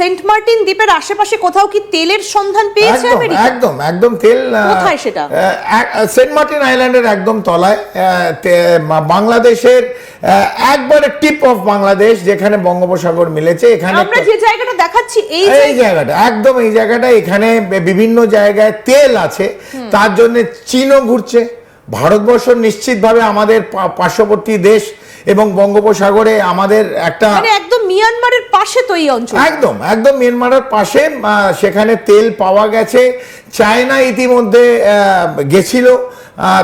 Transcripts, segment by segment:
Saint Martin দ্বীপের আশেপাশে কোথাও কি তেলের সন্ধান পেয়েছে আমেরিকা? একদম একদম তেল কোথায় সেটা? সেন্ট মার্টিন আইল্যান্ডের একদম তলায় বাংলাদেশের একবারে টিপ অফ বাংলাদেশ যেখানে বঙ্গোপসাগর মিলেছে এখানে আমরা যে জায়গাটা দেখাচ্ছি এই এই জায়গাটা একদম এই জায়গাটা এখানে বিভিন্ন জায়গায় তেল আছে। তার জন্য চীনও ঘুরছে। ভারতবর্ষ নিশ্চিতভাবে আমাদের পার্শ্ববর্তী দেশ এবং বঙ্গোপসাগরে আমাদের একটা মানে মিয়ানমারের পাশে তো এই অঞ্চল। একদম একদম মিয়ানমারের পাশে সেখানে তেল পাওয়া গেছে। চায়না ইতিমধ্যে গেছিল।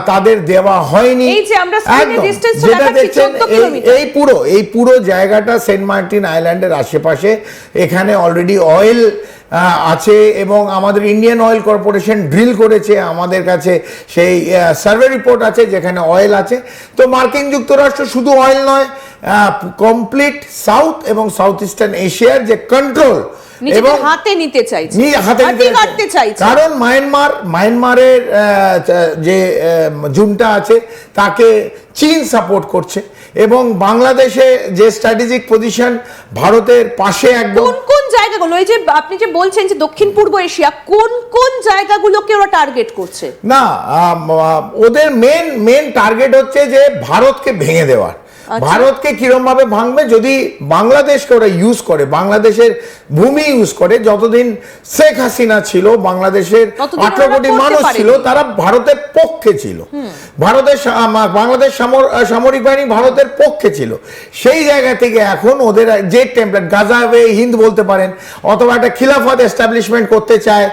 তাদের দেওয়া হয়নি এই যে আমরা screen এ একদম। distance টা যেটা দেখছেন 14 এই- কিলোমিটার। এই পুরো এই পুরো জায়গাটা সেন্ট মার্টিন আইল্যান্ডের আশেপাশে এখানে অলরেডি অয়েল আছে এবং আমাদের ইন্ডিয়ান অয়েল কর্পোরেশন ড্রিল করেছে আমাদের কাছে সেই সার্ভে রিপোর্ট আছে যেখানে অয়েল আছে তো মার্কিন যুক্তরাষ্ট্র শুধু অয়েল নয় কমপ্লিট সাউথ এবং সাউথ ইস্টার্ন এশিয়ার যে কন্ট্রোল নিজেদের হাতে নিতে চাইছে হাতে নিতে চাইছে। কারণ মায়ানমার মায়ানমারের যে জুনটা আছে তাকে চীন সাপোর্ট করছে এবং বাংলাদেশে যে স্ট্র্যাটেজিক পজিশন ভারতের পাশে একদম কোন কোন জায়গাগুলো? এই যে আপনি যে বলছেন যে দক্ষিণ পূর্ব এশিয়া কোন কোন জায়গাগুলোকে ওরা টার্গেট করছে? না ওদের মেন মেন টার্গেট হচ্ছে যে ভারতকে ভেঙে দেওয়ার। ভারতকে কিরম ভাবে ভাঙবে যদি বাংলাদেশকে ওরা ইউজ করে বাংলাদেশের ভূমি ইউজ করে যতদিন শেখ হাসিনা ছিল বাংলাদেশের আঠারো কোটি মানুষ ছিল তারা ভারতের পক্ষে ছিল। ভারতের বাংলাদেশ সামরিক বাহিনী ভারতের পক্ষে ছিল। সেই জায়গা থেকে এখন ওদের যে টেম্পলেট গাজাবে হিন্দ বলতে পারেন অথবা একটা খিলাফত এস্টাবলিশমেন্ট করতে চায়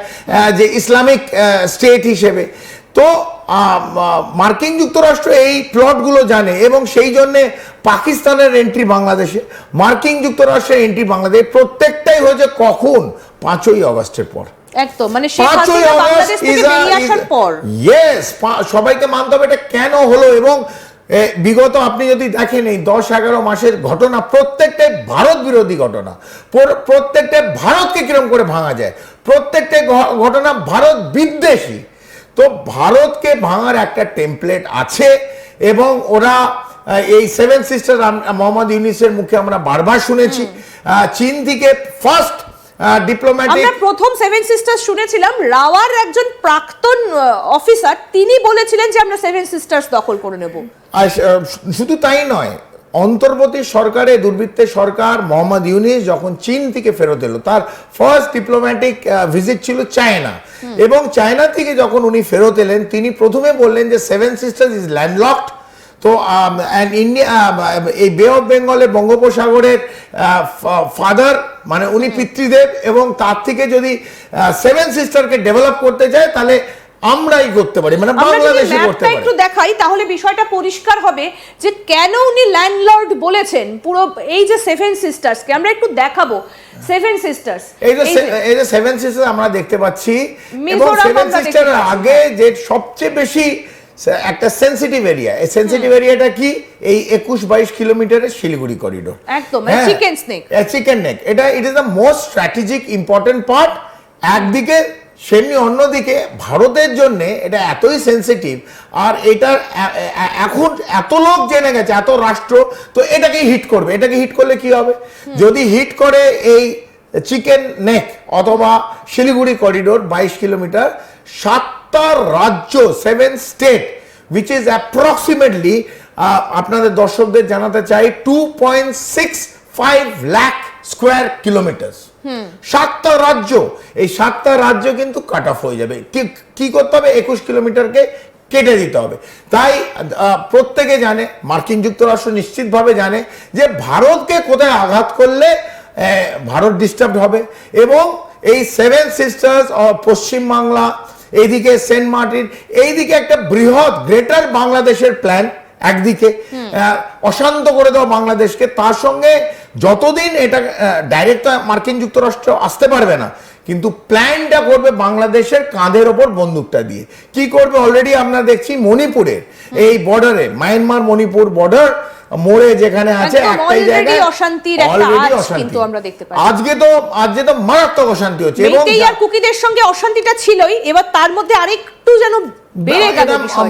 যে ইসলামিক স্টেট হিসেবে তো মার্কিন যুক্তরাষ্ট্র এই প্লটগুলো জানে এবং সেই জন্যে পাকিস্তানের এন্ট্রি বাংলাদেশে মার্কিন যুক্তরাষ্ট্রের এন্ট্রি বাংলাদেশ প্রত্যেকটাই হয়েছে কখন? পাঁচই অগস্টের পর। একদম মানে সবাইকে মানতে হবে এটা কেন হলো এবং বিগত আপনি যদি দেখেন এই দশ এগারো মাসের ঘটনা প্রত্যেকটাই ভারত বিরোধী ঘটনা প্রত্যেকটা ভারতকে কিরম করে ভাঙা যায়? প্রত্যেকটা ঘটনা ভারত বিদ্বেষী। তো ভারতকে ভাঙার একটা টেমপ্লেট আছে এবং ওরা এই সেভেন সিস্টার মোহাম্মদ ইউনিসের মুখে আমরা বারবার শুনেছি। চীন থেকে ফার্স্ট ডিপ্লোম্যাটিক আমরা প্রথম সেভেন সিস্টার্স শুনেছিলাম। রাওয়ার একজন প্রাক্তন অফিসার তিনি বলেছিলেন যে আমরা সেভেন সিস্টার্স দখল করে নেব। শুধু তাই নয় অন্তর্বর্তী সরকারে দুর্বৃত্তের সরকার মোহাম্মদ ইউনিস যখন চীন থেকে ফেরত এলো তার ফার্স্ট ডিপ্লোম্যাটিক ভিজিট ছিল চায়না। এবং চায়না থেকে যখন উনি ফেরত এলেন তিনি প্রথমে বললেন যে সেভেন সিস্টার্স ইজ ল্যান্ডলকড তো ইন্ডিয়া এই বে অফ বেঙ্গলের বঙ্গোপসাগরের ফাদার মানে উনি পিতৃদেব এবং তার থেকে যদি সেভেন সিস্টারকে ডেভেলপ করতে চায় তাহলে আমরাই করতে পারি মানে বাংলাদেশে করতে পারি। একটু দেখাই তাহলে বিষয়টা পরিষ্কার হবে যে কেন উনি ল্যান্ডলর্ড বলেছেন পুরো এই যে সেভেন সিস্টার্স কে আমরা একটু দেখাবো। সেভেন সিস্টার্স এই যে এই যে সেভেন সিস্টার আমরা দেখতে পাচ্ছি এবং সেভেন দেখতে আগে যে সবচেয়ে বেশি একটা সেন্সিটিভ এরিয়া এই সেন্সিটিভ এরিয়াটা কি? এই একুশ বাইশ কিলোমিটারের শিলিগুড়ি করিডোর একদম, chicken snake। চিকেন নেক এটা it is the most strategic important part একদিকে সেমনি অন্যদিকে ভারতের জন্য এটা এতই সেন্সিটিভ আর এটার এখন এত লোক জেনে গেছে এত রাষ্ট্র তো এটাকে হিট করবে। এটাকে হিট করলে কি হবে? যদি হিট করে এই চিকেন নেক অথবা শিলিগুড়ি করিডোর বাইশ কিলোমিটার সাতটা রাজ্য seven state which is approximately আপনাদের দর্শকদের জানাতে চাই two point six five lakh square kilometres সাতটা রাজ্য এই সাতটা রাজ্য কিন্তু কাট অফ হয়ে যাবে। কি- করতে হবে? একুশ কিলোমিটারকে কেটে দিতে হবে। তাই প্রত্যেকে জানে মার্কিন যুক্তরাষ্ট্র নিশ্চিতভাবে জানে যে ভারতকে কোথায় আঘাত করলে ভারত ডিস্টার্ব হবে এবং এই সেভেন সিস্টার্স পশ্চিমবাংলা এইদিকে সেন্ট মার্টিন এইদিকে একটা বৃহৎ গ্রেটার বাংলাদেশের প্ল্যান একদিকে অশান্ত করে দেওয়া বাংলাদেশকে। তার সঙ্গে যতদিন এটা ডাইরেক্ট মার্কিন যুক্তরাষ্ট্র আসতে পারবে না, কিন্তু প্ল্যানটা করবে বাংলাদেশের কাঁধের ওপর বন্দুকটা দিয়ে। কি করবে? অলরেডি আমরা দেখছি মণিপুরের এই বর্ডারে মায়ানমার মণিপুর বর্ডার মোড়ে যেখানে আছে একটাই জায়গায় অশান্তির একটা আজ কিন্তু আমরা দেখতে পাচ্ছি। আজকে তো আজকে তো মারাত্মক অশান্তি হচ্ছে এবং এই আর কুকিদের সঙ্গে অশান্তিটা ছিলই এবার তার মধ্যে আরেকটু যেন।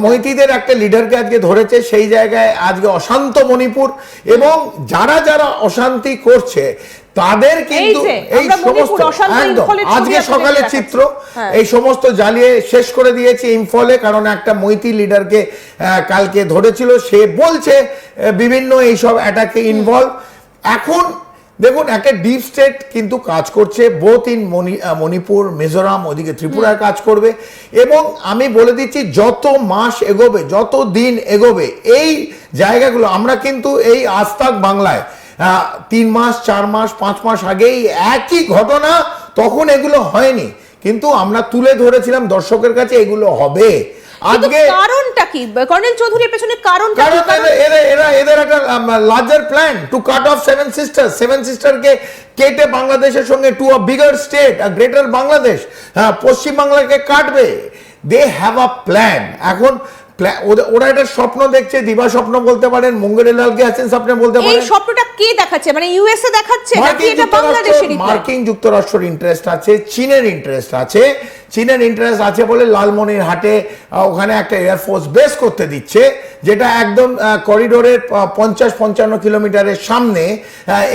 মৈতীদের একটা লিডারকে আজকে ধরেছে সেই জায়গায় আজকে অশান্ত মণিপুর এবং যারা যারা অশান্তি করছে তাদের কিন্তু এই সমস্ত আজকে সকালে চিত্র হ্যাঁ। এই সমস্ত জ্বালিয়ে শেষ করে দিয়েছে ইম্ফলে কারণ একটা মৈতি লিডারকে কালকে ধরেছিল সে বলছে বিভিন্ন এইসব অ্যাটাকে ইনভলভ এখন দেখুন একটা ডিপ স্টেট কিন্তু কাজ করছে বোথ ইন মণিপুর মিজোরাম ওদিকে ত্রিপুরায় কাজ করবে। এবং আমি বলে দিচ্ছি যত মাস এগোবে যত দিন এগোবে এই জায়গাগুলো আমরা কিন্তু এই আস্তাক বাংলায় তিন মাস চার মাস পাঁচ মাস আগেই একই ঘটনা তখন এগুলো হয়নি। কিন্তু আমরা তুলে ধরেছিলাম দর্শকের কাছে এগুলো হবে। আজকে কারণটা কি? কর্নেল চৌধুরীর পেছনে কারণটা কারণ এরা- এরা এদের একটা larger plan to cut off seven sister seven সিস্টারকে কেটে বাংলাদেশের সঙ্গে to a bigger state a greater Bangladesh হ্যাঁ পশ্চিম বাংলাকে কাটবে। দে হ্যাভ আ প্ল্যান এখন ওরা একটা স্বপ্ন দেখছে দিবা স্বপ্ন বলতে পারেন মুঙ্গেরিলালকে আছেন স্বপ্নে বলতে এই পারেন। স্বপ্নটা কে দেখাচ্ছে? মানে ইউএসএ দেখাচ্ছে নাকি এটা বাংলাদেশের মার্কিন যুক্তরাষ্ট্রের ইন্টারেস্ট আছে চীনের ইন্টারেস্ট আছে। চীনের ইন্টারেস্ট আছে বলে লালমনির হাটে ওখানে একটা এয়ারফোর্স বেস করতে দিচ্ছে যেটা একদম করিডোরের পঞ্চাশ পঞ্চান্ন কিলোমিটারের সামনে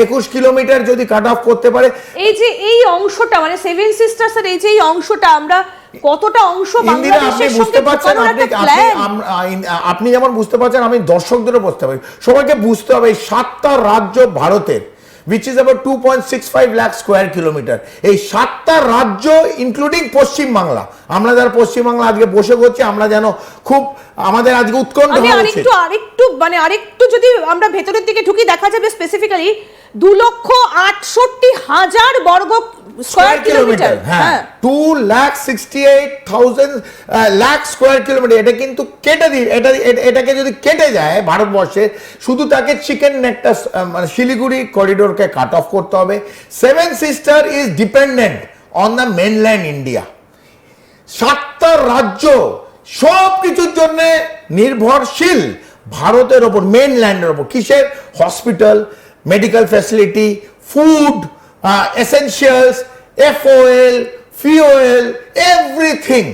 একুশ কিলোমিটার যদি কাট অফ করতে পারে। এই যে এই অংশটা মানে সেভেন সিস্টার্স এর এই যে এই অংশটা আমরা কতটা অংশ আপনি বুঝতে পারছেন? আপনি আপনি যেমন বুঝতে পারছেন আমি দর্শকদেরও বুঝতে পারি। সবাইকে বুঝতে হবে এই সাতটা রাজ্য ভারতের two point six five lakh square kilometre এই সাতটা রাজ্য ইনক্লুডিং পশ্চিমবাংলা আমরা যারা পশ্চিমবাংলা আজকে বসে করছি আমরা যেন খুব আমাদের আজকে উৎকণ্ঠ হয়েছে। আরেকটু আরেকটু মানে আরেকটু যদি আমরা ভেতরের দিকে ঢুকি দেখা যাবে স্পেসিফিক্যালি দু লক্ষ আটষট্টি হাজার বর্গ স্কোয়ার কিলোমিটার হ্যাঁ। Two lakh sixty eight thousand lakh square kilometre এটা কিন্তু কেটে দিই এটা এটাকে যদি কেটে যায় ভারতবর্ষে শুধু তাকে চিকেন নেকটা মানে শিলিগুড়ি করিডোরকে কাট অফ করতে হবে। Seven sister is dependent on the mainland India সাতটা রাজ্য সব কিছুর জন্য নির্ভরশীল। ভারতের ওপর মেনল্যান্ডের ওপর কিসের? Hospital medical facility food essentials FOL fuel everything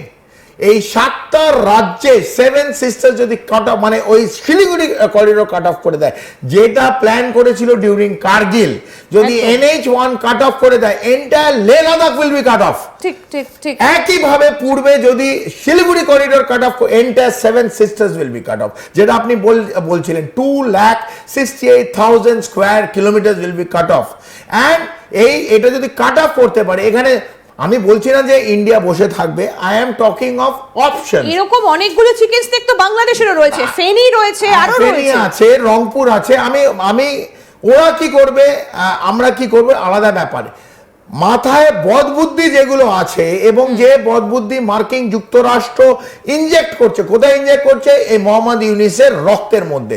এই সাতটা রাজ্যে সেভেন সিস্টার যদি কাট অফ মানে ওই শিলিগুড়ি করিডোর কাট অফ করে দেয়। যেটা প্ল্যান করেছিল ডিউরিং কার্গিল। যদি এনএইচ ওয়ান কাট অফ করে দেয় entire Leh Ladakh will be cut off ঠিক ঠিক ঠিক। একইভাবে পূর্বে যদি Siliguri corridor cut off entire seven sisters will be cut off যেটা আপনি বল- বলছিলেন two lakh sixty eight thousand square kilometre will be cut off and এই এটা যদি কাট অফ করতে পারে এখানে আমি বলছি না যে ইন্ডিয়া বসে থাকবে। I am talking of option এরকম অনেকগুলো চিকেন স্টেক তো বাংলাদেশেরও রয়েছে ফেনি রয়েছে আরও ফেনী আছে রংপুর আছে। আমি আমি ওরা কি করবে আমরা কি করবে আলাদা ব্যাপারে। মাথায় বদবুদ্ধি যেগুলো আছে এবং যে বদবুদ্ধি মার্কিন যুক্তরাষ্ট্র ইনজেক্ট করছে কোথায় ইনজেক্ট করছে? এই মোহাম্মদ ইউনিসের রক্তের মধ্যে।